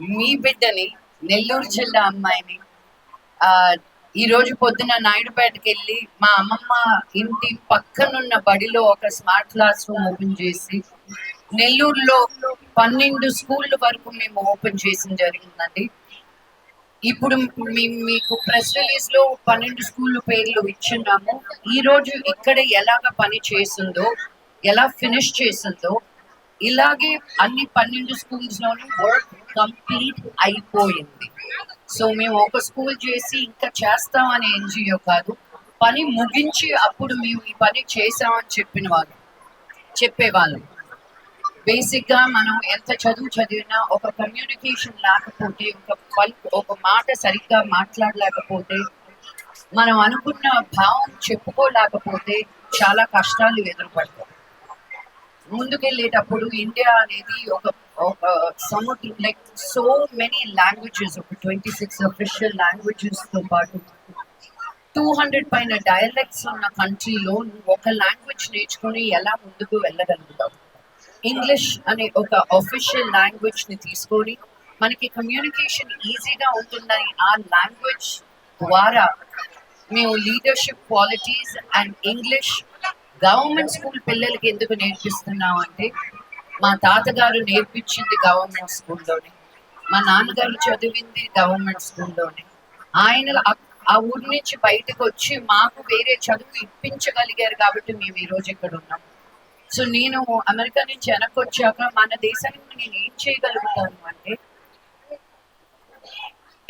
మీ బిడ్డని నెల్లూరు జిల్లా అమ్మాయిని ఆ ఈ రోజు పొద్దున నాయుడుపేటకి వెళ్ళి మా అమ్మమ్మ ఇంటి పక్కనున్న బడిలో ఒక స్మార్ట్ క్లాస్ రూమ్ ఓపెన్ చేసి నెల్లూరులో పన్నెండు స్కూళ్ళ వరకు మేము ఓపెన్ చేసిన జరిగిందండి. ఇప్పుడు మేము మీకు ప్రెస్ రిలీజ్లో పన్నెండు స్కూల్ పేర్లు ఇచ్చున్నాము. ఈ రోజు ఇక్కడ ఎలాగ పని చేసిందో ఎలా ఫినిష్ చేసిందో ఇలాగే అన్ని పన్నెండు స్కూల్స్ లోనూ వర్క్ కంప్లీట్ అయిపోయింది. సో మేము ఒక స్కూల్ చేసి ఇంకా చేస్తామనే ఎన్జిఓ కాదు పని ముగించి అప్పుడు మేము ఈ పని చేసామని చెప్పిన వాళ్ళు చెప్పేవాళ్ళం. బేసిక్గా మనం ఎంత చదువు చదివినా ఒక కమ్యూనికేషన్ లేకపోతే ఒక పల్ ఒక మాట సరిగ్గా మాట్లాడలేకపోతే మనం అనుకున్న భావం చెప్పుకోలేకపోతే చాలా కష్టాలు ఎదురుపడతాం. ముందుకెళ్ళేటప్పుడు ఇండియా అనేది ఒక ఒక సముద్రం. లైక్ సో మెనీ లాంగ్వేజెస్ ఒక ట్వంటీ సిక్స్ అఫిషియల్ లాంగ్వేజెస్తో పాటు టూ హండ్రెడ్ పైన డైలెక్ట్స్ ఉన్న కంట్రీలో నువ్వు ఒక లాంగ్వేజ్ నేర్చుకుని ఎలా ముందుకు వెళ్ళగలుగుతావు ఇంగ్లీష్ అనే ఒక అఫీషియల్ లాంగ్వేజ్ని తీసుకొని మనకి కమ్యూనికేషన్ ఈజీగా ఉంటుందని ఆ లాంగ్వేజ్ ద్వారా మేము leadership qualities and English government school పిల్లలకి ఎందుకు నేర్పిస్తున్నాం అంటే మా తాతగారు నేర్పించింది గవర్నమెంట్ స్కూల్లోనే. మా నాన్నగారు చదివింది గవర్నమెంట్ స్కూల్లోనే. ఆయన ఆ- ఊరి నుంచి బయటకు వచ్చి మాకు వేరే చదువు ఇప్పించగలిగారు కాబట్టి మేము ఈ రోజు ఇక్కడ ఉన్నాం. సో నేను అమెరికా నుంచి వెనక్కి వచ్చాక మన దేశానికి నేను ఏం చేయగలుగుతాను అంటే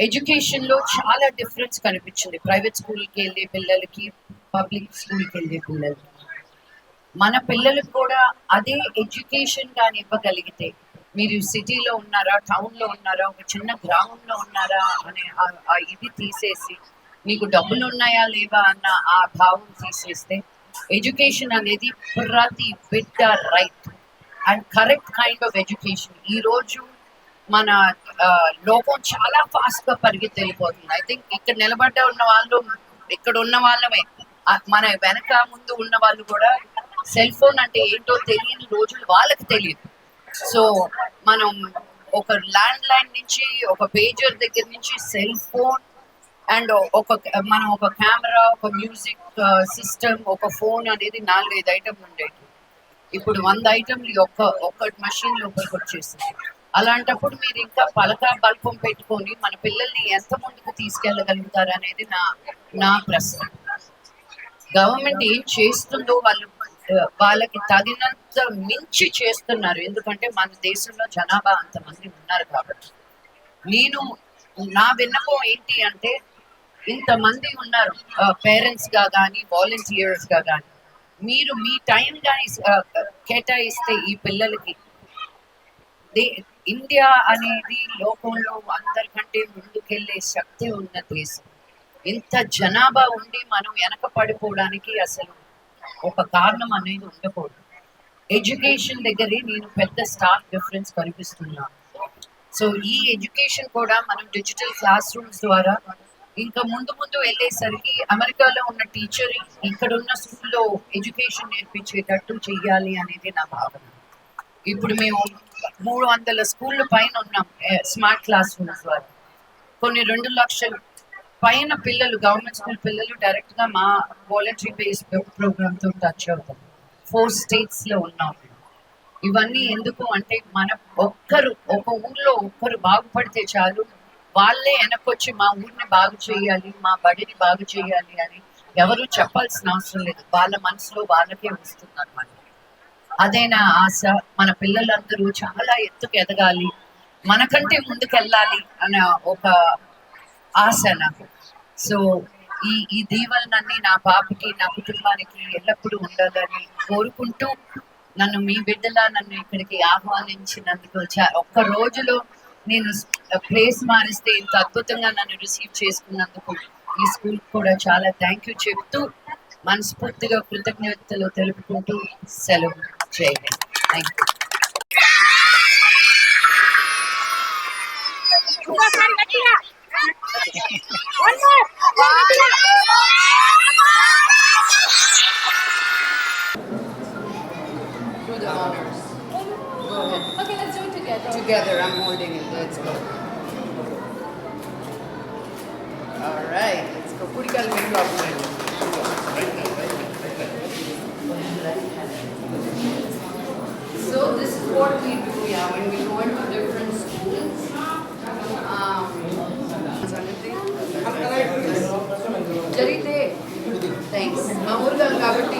ఎడ్యుకేషన్లో చాలా డిఫరెన్స్ కనిపించింది. ప్రైవేట్ స్కూల్కి వెళ్ళే పిల్లలకి పబ్లిక్ స్కూల్కి వెళ్ళే పిల్లలకి. మన పిల్లలకు కూడా అదే ఎడ్యుకేషన్ కానీ ఇవ్వగలిగితే మీరు సిటీలో ఉన్నారా టౌన్లో ఉన్నారా ఒక చిన్న గ్రామంలో ఉన్నారా అనే ఆ- ఇది తీసేసి మీకు డబ్బులు ఉన్నాయా లేవా అన్న ఆ భావం తీసేస్తే ఎడ్యుకేషన్ అనేది ప్రతి బిడ్డ right and correct kind of education. ఈ రోజు మన లోకం చాలా ఫాస్ట్గా పరిగెత్తి వెళ్ళిపోతుంది. ఐ థింక్ ఇక్కడ నిలబడ్డ ఉన్న వాళ్ళు ఇక్కడ ఉన్న వాళ్ళమే. మన వెనక ముందు ఉన్న వాళ్ళు కూడా సెల్ ఫోన్ అంటే ఏంటో తెలియని రోజులు వాళ్ళకి తెలియదు. సో మనం ఒక ల్యాండ్ లైన్ నుంచి ఒక పేజర్ దగ్గర నుంచి సెల్ ఫోన్ అండ్ ఒక మనం ఒక కెమెరా ఒక మ్యూజిక్ సిస్టమ్ ఒక ఫోన్ అనేది నాలుగైదు ఐటమ్ ఉండేవి. ఇప్పుడు వంద ఐటమ్లు ఒక్క ఒక్క మషిన్ లోపలికి వచ్చేసింది. అలాంటప్పుడు మీరు ఇంకా పలక బల్పం పెట్టుకొని మన పిల్లల్ని ఎంత ముందుకు తీసుకెళ్ళగలుగుతారు అనేది నా నా ప్రశ్న. గవర్నమెంట్ ఏం చేస్తుందో వాళ్ళు వాళ్ళకి తగినంత మించి చేస్తున్నారు. ఎందుకంటే మన దేశంలో జనాభా అంతమంది ఉన్నారు కాబట్టి. నేను నా విన్నపం ఏంటి అంటే ఇంతమంది ఉన్నారు పేరెంట్స్గా కానీ వాలంటీర్స్గా కానీ మీరు మీ టైం కానీ కేటాయిస్తే ఈ పిల్లలకి దే ఇండియా అనేది లోకంలో అందరికంటే ముందుకెళ్ళే శక్తి ఉన్న దేశం. ఇంత జనాభా ఉండి మనం వెనక పడిపోవడానికి అసలు ఒక కారణం అనేది ఉండకూడదు. ఎడ్యుకేషన్ దగ్గరే నేను పెద్ద స్టాఫ్ డిఫరెన్స్ కనిపిస్తున్నాను. సో ఈ ఎడ్యుకేషన్ కూడా మనం డిజిటల్ క్లాస్ రూమ్స్ ద్వారా ఇంకా ముందు ముందు వెళ్ళేసరికి అమెరికాలో ఉన్న టీచర్ ఇక్కడ ఉన్న స్కూల్లో ఎడ్యుకేషన్ నేర్పించేటట్టు చెయ్యాలి అనేది నా భావన. ఇప్పుడు మేము మూడు వందల స్కూళ్ళ పైన ఉన్నాం స్మార్ట్ క్లాస్ రూమ్స్ ద్వారా. కొన్ని రెండు లక్షలు పైన పిల్లలు గవర్నమెంట్ స్కూల్ పిల్లలు డైరెక్ట్గా మా వాలంటరీ బేస్ ప్రోగ్రామ్తో టచ్ అవుతాం. ఫోర్ స్టేట్స్లో ఉన్నాం ఇవన్నీ ఎందుకు అంటే మన ఒక్కరు ఒక ఊర్లో ఒక్కరు బాగుపడితే చాలు. వాళ్ళే వెనకొచ్చి మా ఊరిని బాగు చేయాలి మా బడిని బాగు చేయాలి అని ఎవరు చెప్పాల్సిన అవసరం లేదు. వాళ్ళ మనసులో వాళ్ళకే వస్తుంది అనమాట అదే నా ఆశ? మన పిల్లలందరూ చాలా ఎత్తుకు ఎదగాలి. మనకంటే ముందుకెళ్ళాలి అనే ఒక ఆశ నాకు. సో ఈ ఈ దీవెనలన్నీ నా పాపకి నా కుటుంబానికి ఎల్లప్పుడూ ఉండాలని కోరుకుంటూ నన్ను మీ బిడ్డలా నన్ను ఇక్కడికి ఆహ్వానించినందుకు ఒక్క రోజులో నేను ప్లేస్ మారిస్తే ఇంత అద్భుతంగా నన్ను రిసీవ్ చేసుకున్నందుకు ఈ స్కూల్ కూడా చాలా థ్యాంక్ యూ చెప్తూ మనస్ఫూర్తిగా కృతజ్ఞతలు తెలుపుకుంటూ సెలవు చేయండి. Thank you I'm holding it. Let's go. All right. Let's go. కుడికాలు మెల్లు అవ్వండి. So this is what we do, yeah, when we go into different schools. Um, జరిగితే థ్యాంక్స్ మామూలుగా కాబట్టి